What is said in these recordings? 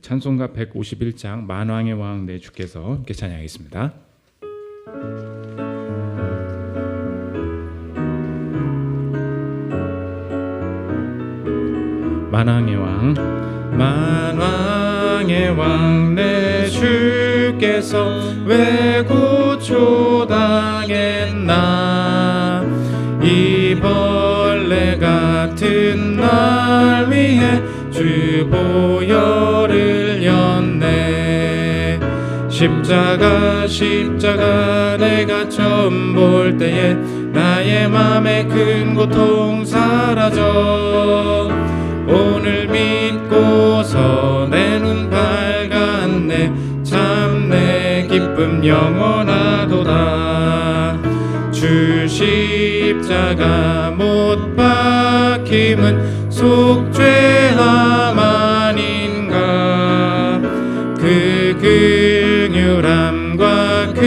찬송가 151장 만왕의 왕 내 주께서 함께 찬양하겠습니다. 만왕의 왕 만왕의 왕 내 주께서 왜 고초당했나 이 벌레 같은 날 위해 주 보혈을 였네 십자가 십자가 내가 처음 볼 때에 나의 맘에 큰 고통 사라져. 오늘 믿고서 내 눈 밝았네. 참 내 기쁨 영원하도다. 주 십자가 못 박힘은 속죄 함 아닌가? 그 긍휼함과 그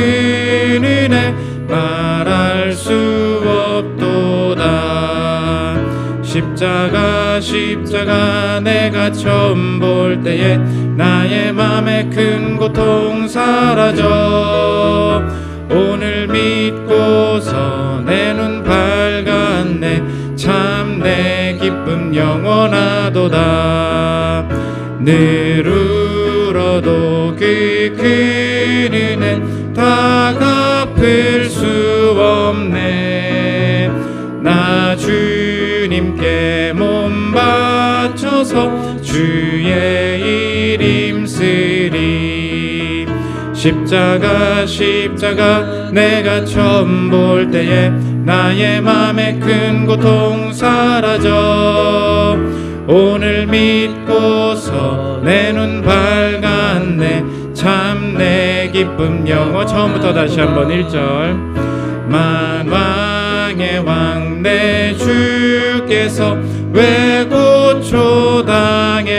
은혜 말할 수 없도다. 십자가 십자가 내가 처음 볼 때에 나의 맘에 큰 고통 사라져. 오늘 믿고서 내 눈 밝았네. 참 내 기쁨 영원 그큰 은혜 다. 갚을 수 없네. 나 주님께 몸 바쳐서 주의 이름 쓰리. 십자가 십자가 내가 처음 볼 때에 나의 맘에 큰 고통 사라져 오늘 믿고서 내 눈 밝았네. 참 내 기쁨 영어 처음부터 다시 한번 1절. 만왕의 왕 내 주께서 왜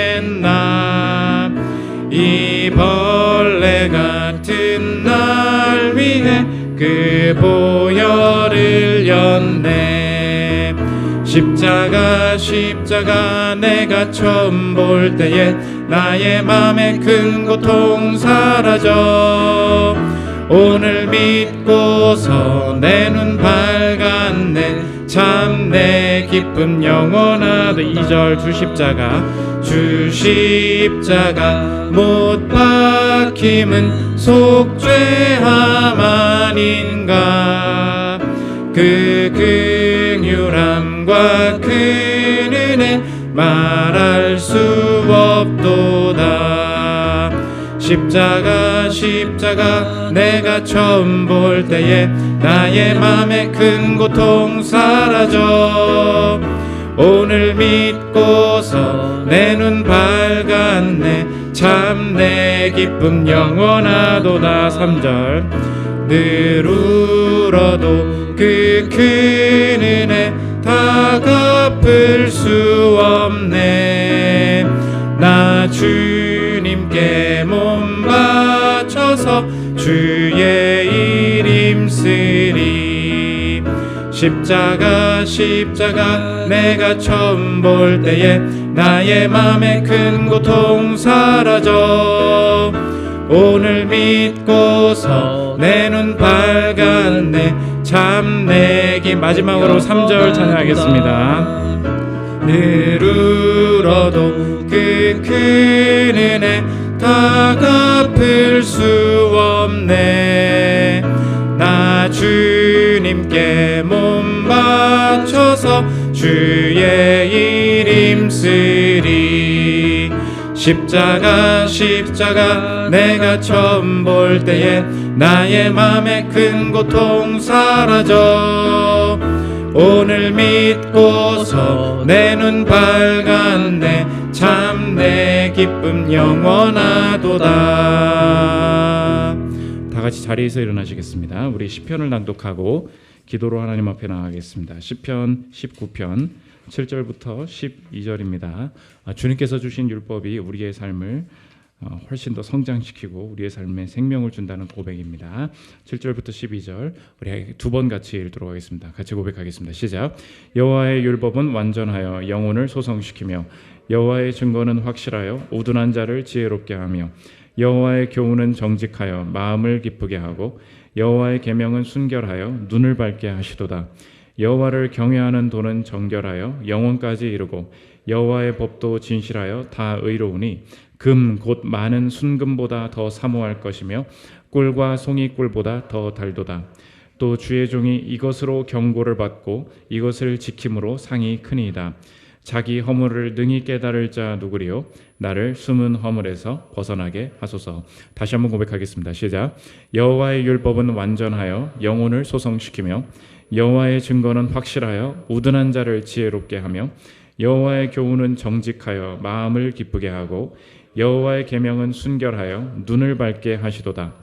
고초당했나? 이 벌레 같은 날 위해 그 보혈을 였네 십자가 십자가 내가 처음 볼 때에 나의 맘에 큰 고통 사라져. 오늘 믿고서 내 눈 밝았네. 참 내 기쁨 영원하다 2절 주 십자가 주 십자가. 못 박힘은 속죄함 아닌가? 그긍 휼함과 그 은혜 말할 수 없도다. 십자가 십자가 내가 처음 볼 때에 나의 맘에 큰 고통 사라져. 오늘 믿고서 내 눈 밝았네. 참 내 기쁨 영원하도다. 3절. 늘 울어도 그 큰 은혜 다 갚을 수 없네. 나 주님께 몸 바쳐서 주의 이름 쓰리. 십자가 십자가 내가 처음 볼 때에 나의 맘에 큰 고통 사라져. 오늘 믿고서 내 눈 밝았네. 참 내기 마지막으로 3절 찬양하겠습니다 늘 울어도 그큰 은혜 다 갚을 수 없네. 나 주님께 몸 바쳐서 주의 이름 쓰리. 십자가 십자가 내가 처음 볼 때에 나의 맘에 큰 고통 사라져 오늘 믿고서 내 눈 밝았네. 참 내 기쁨 영원하도다. 다 같이 자리에서 일어나시겠습니다. 우리 시편을 낭독하고 기도로 하나님 앞에 나가겠습니다. 시편 19편 7절부터 12절입니다. 아, 주님께서 주신 율법이 우리의 삶을 어, 훨씬 더 성장시키고 우리의 삶에 생명을 준다는 고백입니다. 7절부터 12절 우리 두 번 같이 읽도록 하겠습니다. 같이 고백하겠습니다. 시작. 여호와의 율법은 완전하여 영혼을 소성시키며 여호와의 증거는 확실하여 우둔한 자를 지혜롭게 하며 여호와의 교훈은 정직하여 마음을 기쁘게 하고 여호와의 계명은 순결하여 눈을 밝게 하시도다. 여호와를 경외하는 도는 정결하여 영혼까지 이르고 여호와의 법도 진실하여 다 의로우니 금 곧 많은 순금보다 더 사모할 것이며 꿀과 송이 꿀보다 더 달도다. 또 주의 종이 이것으로 경고를 받고 이것을 지킴으로 상이 크니이다. 자기 허물을 능히 깨달을 자 누구리요? 나를 숨은 허물에서 벗어나게 하소서. 다시 한번 고백하겠습니다. 시작. 여호와의 율법은 완전하여 영혼을 소성시키며 여호와의 증거는 확실하여 우둔한 자를 지혜롭게 하며 여호와의 교훈은 정직하여 마음을 기쁘게 하고 여호와의 계명은 순결하여 눈을 밝게 하시도다.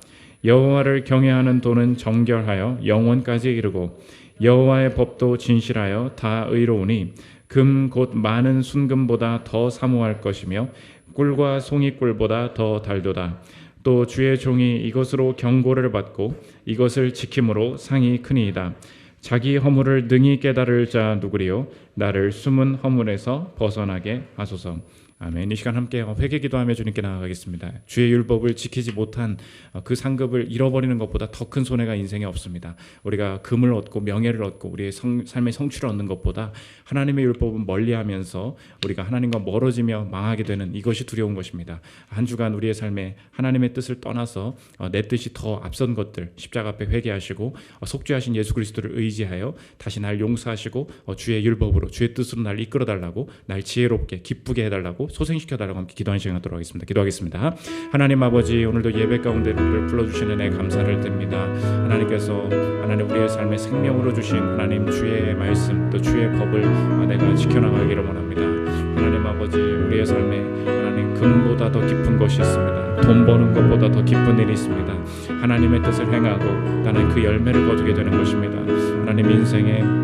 여호와를 경외하는 도는 정결하여 영원까지 이르고 여호와의 법도 진실하여 다 의로우니 금 곧 많은 순금보다 더 사모할 것이며 꿀과 송이 꿀보다 더 달도다. 또 주의 종이 이것으로 경고를 받고 이것을 지킴으로 상이 크니이다. 자기 허물을 능히 깨달을 자 누구리요? 나를 숨은 허물에서 벗어나게 하소서. 아멘. 이 시간 함께 회개 기도하며 주님께 나아가겠습니다. 주의 율법을 지키지 못한 그 상급을 잃어버리는 것보다 더 큰 손해가 인생에 없습니다. 우리가 금을 얻고 명예를 얻고 우리의 성, 삶의 성취를 얻는 것보다 하나님의 율법은 멀리하면서 우리가 하나님과 멀어지며 망하게 되는 이것이 두려운 것입니다. 한 주간 우리의 삶에 하나님의 뜻을 떠나서 어, 내 뜻이 더 앞선 것들 십자가 앞에 회개하시고 어, 속죄하신 예수 그리스도를 의지하여 다시 날 용서하시고 어, 주의 율법으로 주의 뜻으로 날 이끌어 달라고 날 지혜롭게 기쁘게 해달라고 소생시켜 달라고 함께 기도하는 시간 갖도록 하겠습니다. 기도하겠습니다. 하나님 아버지 오늘도 예배 가운데 우리를 불러주시는 애 감사를 드립니다. 하나님께서 하나님 우리의 삶에 생명으로 주신 하나님 주의 말씀 또 주의 법을 내가 지켜나가기를 원합니다. 하나님 아버지 우리의 삶에 하나님 금보다 더 깊은 것이 있습니다. 돈 버는 것보다 더 깊은 일이 있습니다. 하나님의 뜻을 행하고 나는 그 열매를 거두게 되는 것입니다. 하나님 인생에 내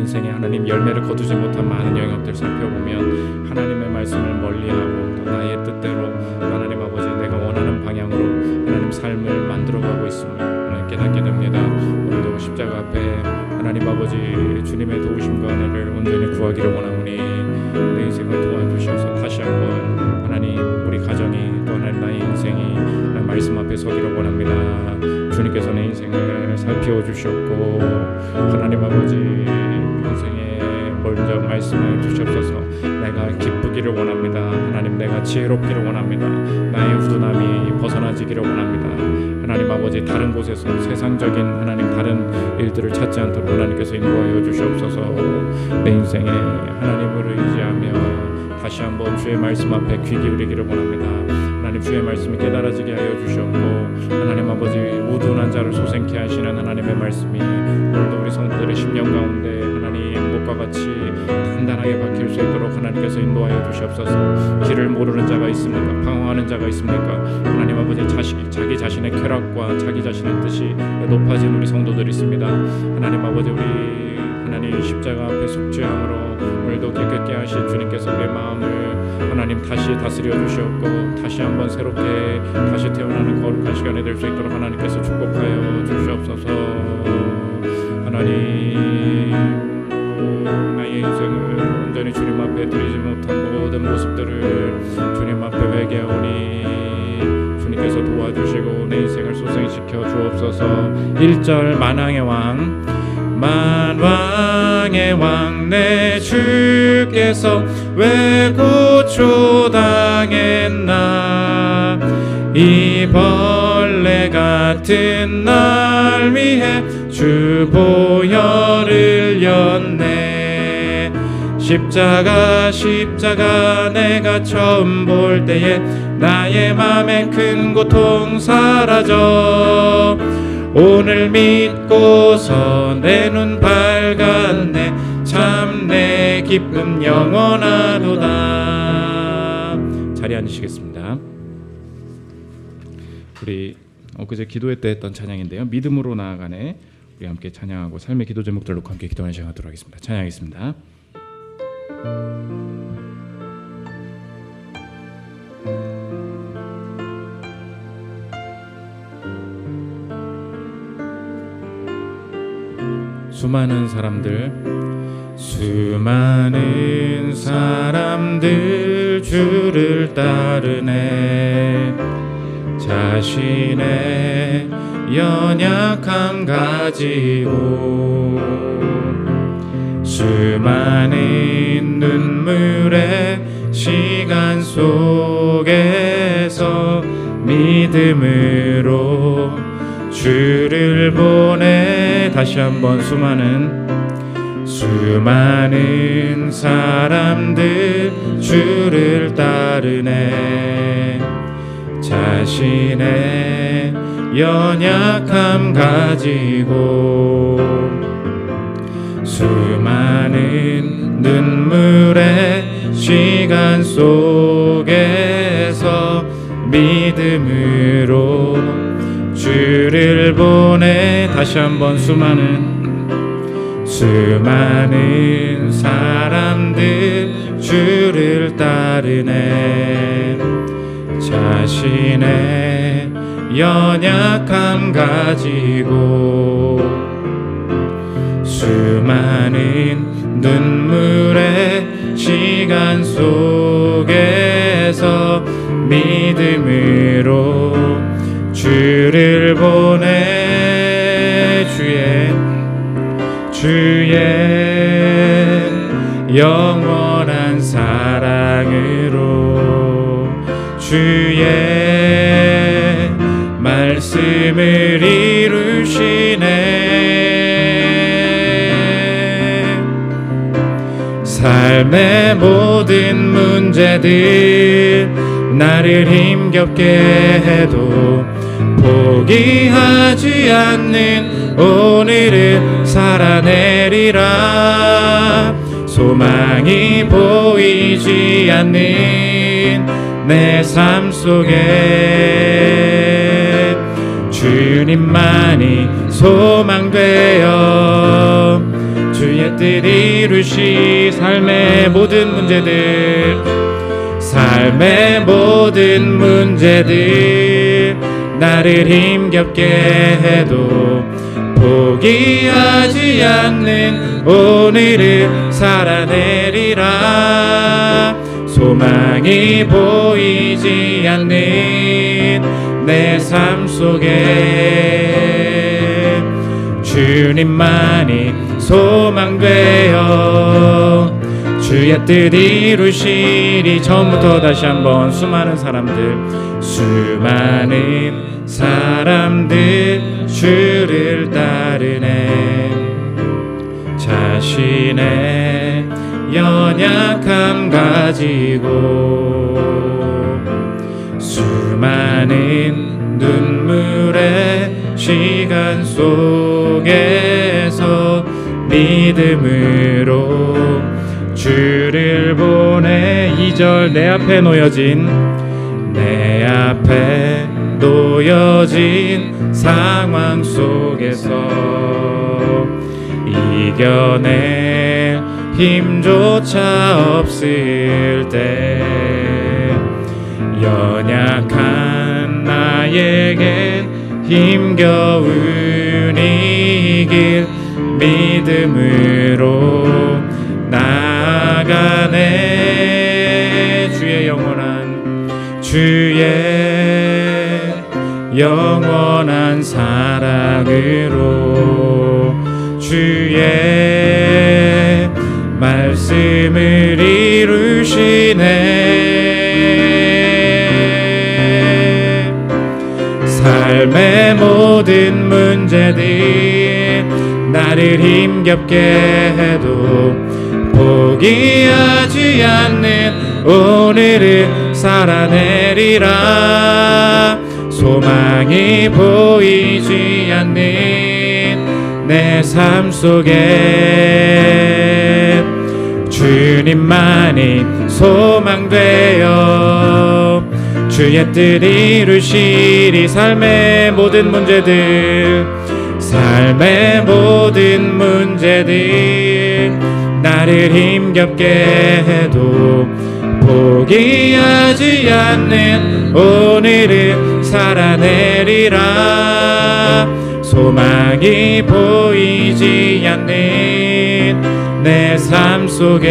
인생에 하나님 열매를 거두지 못한 많은 영역들 살펴보면 하나님의 말씀을 멀리하고 또 나의 뜻대로 하나님 아버지 내가 원하는 방향으로 하나님 삶을 만들어가고 있음을 깨닫게 됩니다. 오늘도 십자가 앞에 하나님 아버지 주님의 도우심과 은혜를 온전히 구하기를 원하오니 주셨고 하나님 아버지 인생에 먼저 말씀해 주셨어서 내가 기쁘기를 원합니다. 하나님 내가 지혜롭기를 원합니다. 나의 후둔함이 벗어나지기를 원합니다. 하나님 아버지 다른 곳에서 세상적인 하나님 다른 일들을 찾지 않도록 하나님께서 인도하여 주시옵소서 내 인생에 하나님을 의지하며 다시 한번 주의 말씀 앞에 귀 기울이기를 원합니다. 하나님 주의 말씀이 깨달아지게 하여 주셨고 하나님 아버지 우둔한 자를 소생케 하시는 하나님의 말씀이 오늘도 우리 성도들의 심령 가운데 하나님 목과 같이 단단하게 박힐 수 있도록 하나님께서 인도하여 주시옵소서. 길을 모르는 자가 있습니까? 방황하는 자가 있습니까? 하나님 아버지 자식, 자기 자신의 쾌락과 자기 자신의 뜻이 높아진 우리 성도들이 있습니다. 하나님 아버지 우리 하나님 십자가 앞에 속죄함으로 오늘도 깨끗게 하신 주님께서 우리의 마음을 하나님 다시 다스려 주시옵고 다시 한번 새롭게 다시 태어나는 거룩한 시간이 될 수 있도록 하나님께서 축복하여 주시옵소서. 하나님 나의 인생을 온전히 주님 앞에 드리지 못한 모든 모습들을 주님 앞에 회개하오니 주님께서 도와주시고 내 인생을 소생시켜 주옵소서. 1절 만왕의 왕 만왕의 왕 내 주께서 왜 고초당했나? 이 벌레 같은 날 위해 주 보혈을 였네 십자가 십자가 내가 처음 볼 때에 나의 맘에 큰 고통 사라져 오늘 믿고서 내 눈 밝았네. 참 내 기쁨 영원하도다. 자리에 앉으시겠습니다. 우리 엊그제 기도회 때 했던 찬양인데요. 믿음으로 나아가네. 우리 함께 찬양하고 삶의 기도 제목들 놓고 함께 기도하는 시간 갖도록 하겠습니다. 찬양하겠습니다 수많은 사람들 수많은 사람들 주를 따르네. 자신의 연약함 가지고 수많은 눈물의 시간 속에서 믿음으로 주를 보내 다시 한번 수많은 수많은 사람들 주를 따르네. 자신의 연약함 가지고 수많은 눈물의 시간 속에서 믿음으로 주를 보내 다시 한번 수많은 수많은 사람들 주를 따르네. 자신의 연약함 가지고 수많은 눈물의 시간 속에서 믿음으로 주를 보내 주의 주의 영원한 사랑으로 주의 말씀을 이루시네. 삶의 모든 문제들 나를 힘겹게 해도 포기하지 않는 오늘을 살아내리라. 소망이 보이지 않는 내 삶 속에 주님만이 소망되어 주의 뜻 이루시 삶의 모든 문제들 삶의 모든 문제들 나를 힘겹게 해도 포기하지 않는 오늘을 살아내리라. 소망이 보이지 않는 내 삶 속에 주님만이 소망되어 주의 뜻 이루시리. 처음부터 다시 한번 수많은 사람들 수많은 사람들 주를 따르네. 자신의 연약함 가지고 수많은 눈물의 시간 속에서 믿음으로 주를 보내 이절 내 앞에 놓여진 내 앞에 놓여진 상황 속에서 이겨낼 힘조차 없을 때 연약한 나에겐 힘겨운 이길 믿음으로 나아가네. 주의 영원한 주의 영원한 사랑으로 주의 말씀을 이루시네. 삶의 모든 문제들 나를 힘겹게 해도 포기하지 않는 오늘을 살아내리라 소망이 보이지 않는 내 삶 속에 주님만이 소망되어 주의 뜻 이루시리 삶의 모든 문제들 삶의 모든 문제들 나를 힘겹게 해도 포기하지 않는 오늘을 살아내리라. 소망이 보이지 않는 내 삶 속에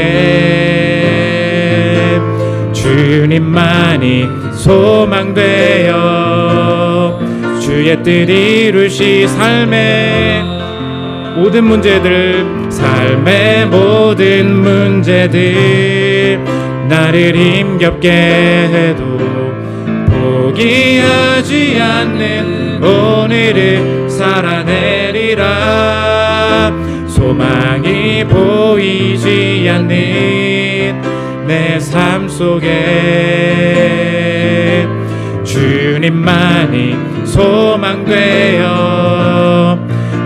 주님만이 소망되어 주의 뜻 이루시 삶의 모든 문제들 삶의 모든 문제들 나를 힘겹게 해도 포기하지 않는 오늘을 살아내리라. 소망이 보이지 않는 내 삶 속에. 주님만이 소망되어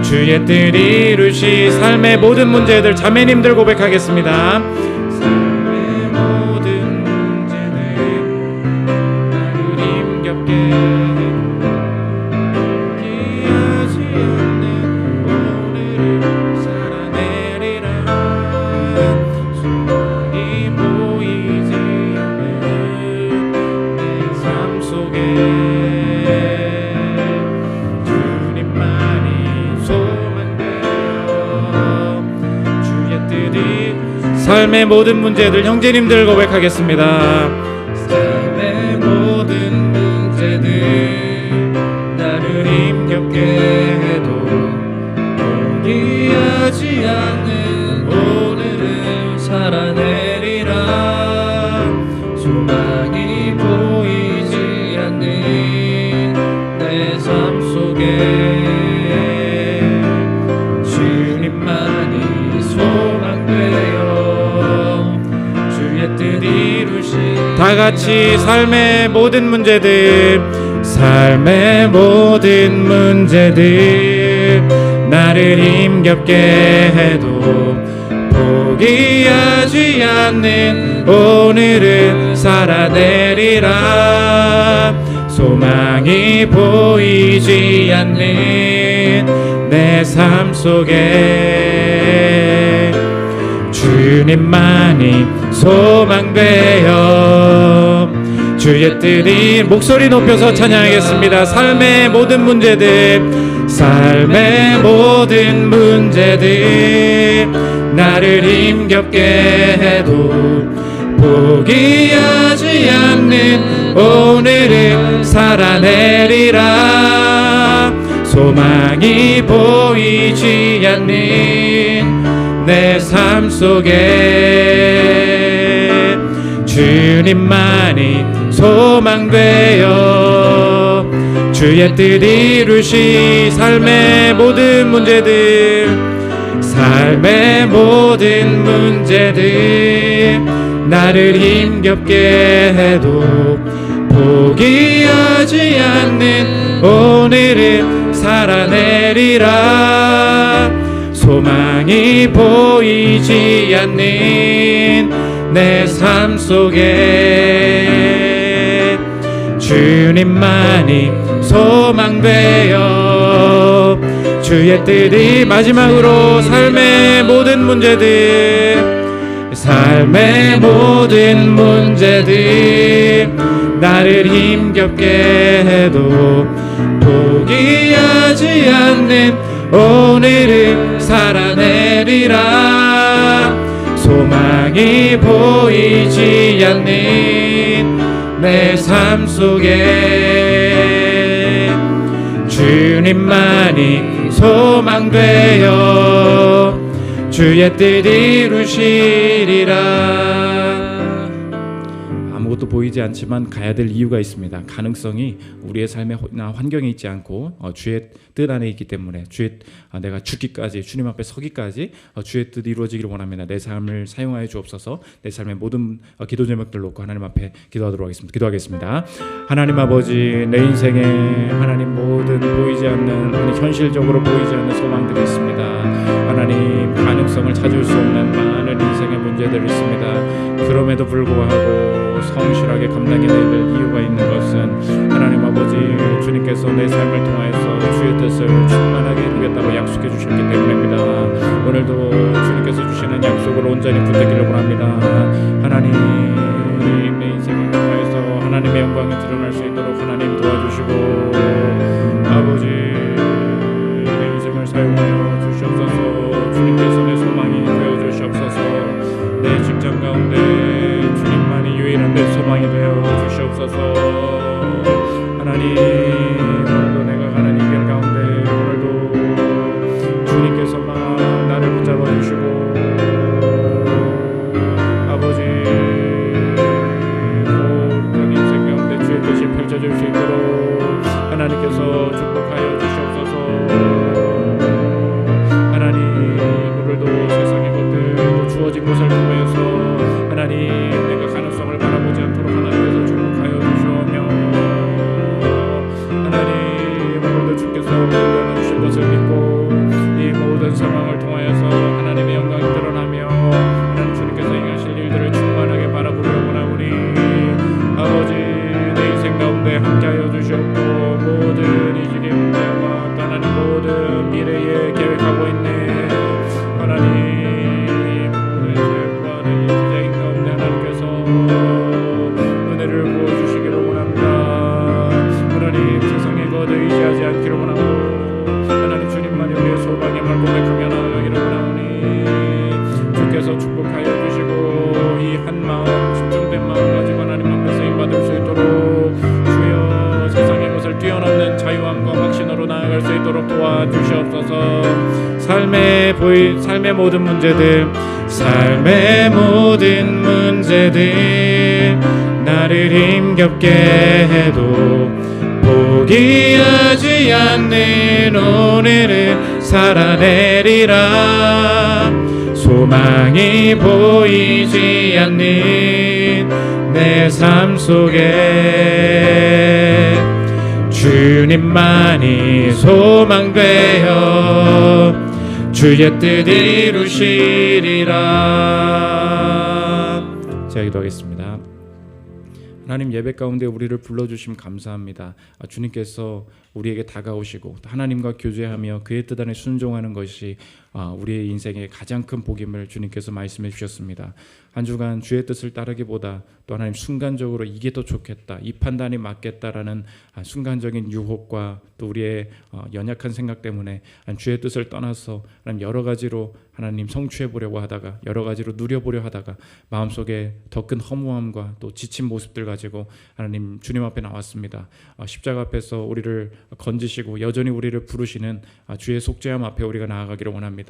주의 뜻 이루시 삶의 모든 문제들 자매님들 고백하겠습니다 삶의 모든 문제들 형제님들 고백하겠습니다. 삶의 모든 문제들 나를 힘겹게 다 같이 삶의 모든 문제들 삶의 모든 문제들 나를 힘겹게 해도 포기하지 않는 오늘을 살아내리라. 소망이 보이지 않는 내 삶 속에 주님만이 소망되어 주의 뜻이 목소리 높여서 찬양하겠습니다. 삶의 모든 문제들 삶의 모든 문제들 나를 힘겹게 해도 포기하지 않는 오늘을 살아내리라. 소망이 보이지 않는 내 삶 속에 주님만이 소망되어 주의 뜻 이루시 삶의 모든 문제들 삶의 모든 문제들 나를 힘겹게 해도 포기하지 않는 오늘을 살아내리라. 소망이 보이지 않는 내 삶 속에 주님만이 소망되어 주의 뜻이 마지막으로 삶의 모든 문제들 삶의 모든 문제들 나를 힘겹게 해도 포기하지 않는 오늘을 살아 소망이 보이지 않는 내 삶 속에. 주님만이 소망되어 주의 뜻 이루시리라 아무것도 보이지 않지만 가야 될 이유가 있습니다. 가능성이 우리의 삶의 호- 나 환경에 있지 않고 어, 주의 뜻 안에 있기 때문에 주의 아, 내가 죽기까지 주님 앞에 서기까지 어, 주의 뜻 이루어지기를 원합니다. 내 삶을 사용하여 주옵소서. 내 삶의 모든 어, 기도 제목들 놓고 하나님 앞에 기도하도록 하겠습니다. 기도하겠습니다. 하나님 아버지 내 인생에 하나님 모든 보이지 않는 아니, 현실적으로 보이지 않는 소망들이 있습니다. 하나님 가능성을 찾을 수 없는 많은 인생의 문제들이 있습니다. 그럼에도 불구하고 성실하게 감당해내야 이유가 있는 것은 하나님 아버지 주님께서 내 삶을 통하여서 주의 뜻을 충만하게 이루겠다고 약속해 주셨기 때문입니다. 오늘도 주님께서 주시는 약속을 온전히 붙들기를 합니다. 하나님 내 인생을 통하여서 하나님의 영광이 드러날 수 있도록 하나님 도와주시고 아버지 내 인생을 사용하여 주시옵소서 주님께서 내 소망이 되어 주시옵소서 내 직장 가운데 감당하게 되어 주시옵소서. 하나님. beautiful. 모든 문제들 삶의 모든 문제들 나를 힘겹게 해도 포기하지 않는 오늘을 살아내리라. 소망이 보이지 않는 내 삶 속에 주님만이 소망되어 주의 뜻 이루시리라 제가 기도하겠습니다 하나님 예배 가운데 우리를 불러주심 감사합니다. 아, 주님께서 우리에게 다가오시고 또 하나님과 교제하며 그의 뜻 안에 순종하는 것이 아, 우리의 인생의 가장 큰 복임을 주님께서 말씀해 주셨습니다. 한 주간 주의 뜻을 따르기보다 또 하나님 순간적으로 이게 더 좋겠다, 이 판단이 맞겠다라는 아, 순간적인 유혹과 또 우리의 어, 연약한 생각 때문에 한 주의 뜻을 떠나서 여러 가지로 하나님 성취해 보려고 하다가 여러 가지로 누려보려 하다가 마음속에 더 큰 허무함과 또 지친 모습들 가지고 하나님 주님 앞에 나왔습니다. 아, 십자가 앞에서 우리를 건지시고 여전히 우리를 부르시는 아, 주의 속죄함 앞에 우리가 나아가기를 원합니다.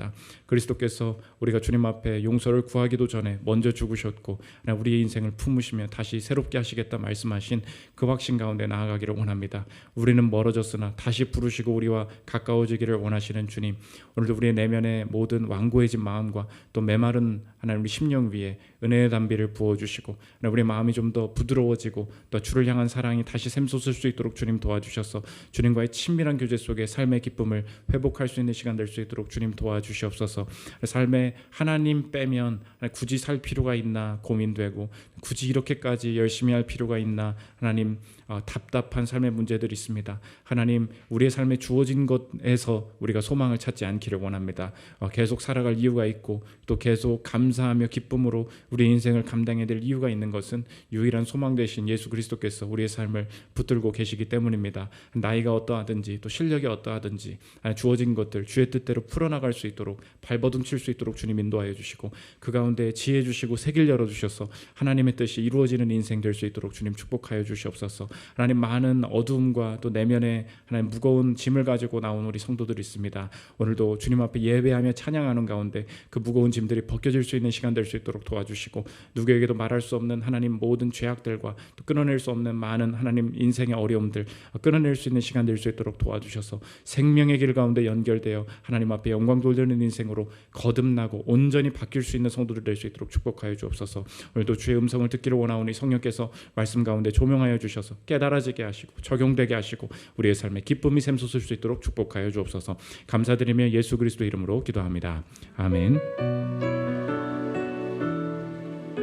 그리스도께서 우리가 주님 앞에 용서를 구하기도 전에 먼저 죽으셨고 우리의 인생을 품으시며 다시 새롭게 하시겠다 말씀하신 그 확신 가운데 나아가기를 원합니다. 우리는 멀어졌으나 다시 부르시고 우리와 가까워지기를 원하시는 주님 오늘도 우리의 내면의 모든 완고해진 마음과 또 메마른 하나님 우리 심령 위에 은혜의 담비를 부어 주시고 하나님 우리의 마음이 좀 더 부드러워지고 또 주를 향한 사랑이 다시 샘솟을 수 있도록 주님 도와주셔서 주님과의 친밀한 교제 속에 삶의 기쁨을 회복할 수 있는 시간 될 수 있도록 주님 도와주시 옵소서. 삶에 하나님 빼면 굳이 살 필요가 있나 고민되고 굳이 이렇게까지 열심히 할 필요가 있나 하나님 어, 답답한 삶의 문제들이 있습니다. 하나님 우리의 삶에 주어진 것에서 우리가 소망을 찾지 않기를 원합니다. 어, 계속 살아갈 이유가 있고 또 계속 감사하며 기쁨으로 우리 인생을 감당해야 될 이유가 있는 것은 유일한 소망 되신 예수 그리스도께서 우리의 삶을 붙들고 계시기 때문입니다. 나이가 어떠하든지 또 실력이 어떠하든지 주어진 것들 주의 뜻대로 풀어나갈 수 있도록 발버둥칠 수 있도록 주님 인도하여 주시고 그 가운데 지혜 주시고 새길 열어 주셔서 하나님의 뜻이 이루어지는 인생 될 수 있도록 주님 축복하여 주시옵소서. 하나님 많은 어두움과 또 내면에 하나님 무거운 짐을 가지고 나온 우리 성도들이 있습니다. 오늘도 주님 앞에 예배하며 찬양하는 가운데 그 무거운 짐들이 벗겨질 수 있는 시간 될 수 있도록 도와주시고 누구에게도 말할 수 없는 하나님 모든 죄악들과 또 끊어낼 수 없는 많은 하나님 인생의 어려움들 끊어낼 수 있는 시간 될 수 있도록 도와주셔서 생명의 길 가운데 연결되어 하나님 앞에 영광 돌리는 인생으로 거듭나고 온전히 바뀔 수 있는 성도들 될 수 있도록 축복하여 주옵소서. 오늘도 주의 음성을 듣기를 원하오니 성령께서 말씀 가운데 조명하여 주셔서 깨달아지게 하시고 적용되게 하시고 우리의 삶에 기쁨이 샘솟을 수 있도록 축복하여 주옵소서. 감사드리며 예수 그리스도 이름으로 기도합니다. 아멘.